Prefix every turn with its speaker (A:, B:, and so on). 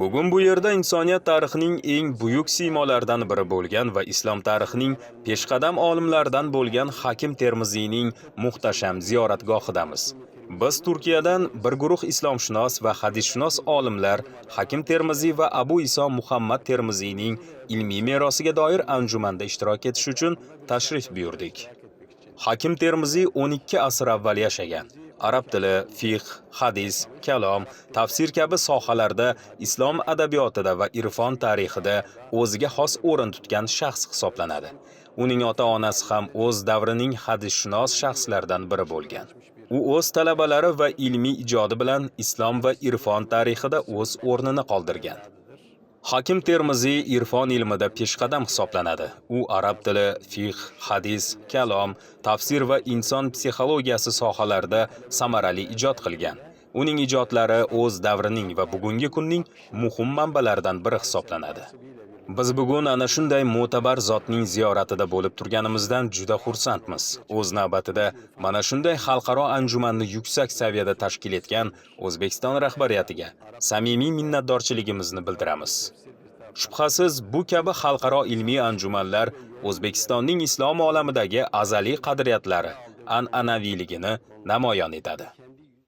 A: Bugun bu yerda insoniyat tarixining eng buyuk siymolaridan biri bo'lgan va islom tarixining peshqadam olimlaridan bo'lgan Hakim Termiziyning muhtasham ziyoratgohidamiz. Biz Turkiyadan bir guruh islomshunos va hadisshunos olimlar Hakim Termiziy va Abu Iso Muhammad Termiziyning ilmiy merosiga doir anjumanda ishtirok etish uchun tashrif buyurdik. Hakim Termiziy 12 asr avval yashagan. Arab tili, fiqh, hadis, kalom, tafsir kabi sohalarda islom adabiyotida va irfon tarixida o'ziga xos o'rin tutgan shaxs hisoblanadi. Uning ota-onasi ham o'z davrining hadisshunos shaxslaridan biri bo'lgan. U o'z talabalari va ilmiy ijodi bilan islom va irfon tarixida o'z o'rnini qoldirgan. Hakim Termiziy irfon ilmida peshqadam hisoblanadi. U arab tili, fiqh, hadis, kalom, tafsir va inson psixologiyasi sohalarida samarali ijod qilgan. Uning ijodlari o'z davrining va bugungi kunning muhim manbalaridan biri hisoblanadi. Biz bugun ana shunday mo'tabar zotning ziyoratida bo'lib turganimizdan juda xursandmiz. O'z navbatida mana shunday xalqaro anjumanni yuksak saviyada tashkil etgan O'zbekiston rahbariyatiga samimiy minnatdorchiligimizni bildiramiz. Shubhasiz, bu kabi xalqaro ilmiy anjumanlar O'zbekistonning islom olamidagi azaliy qadriyatlari, an'anaviyligini namoyon etadi.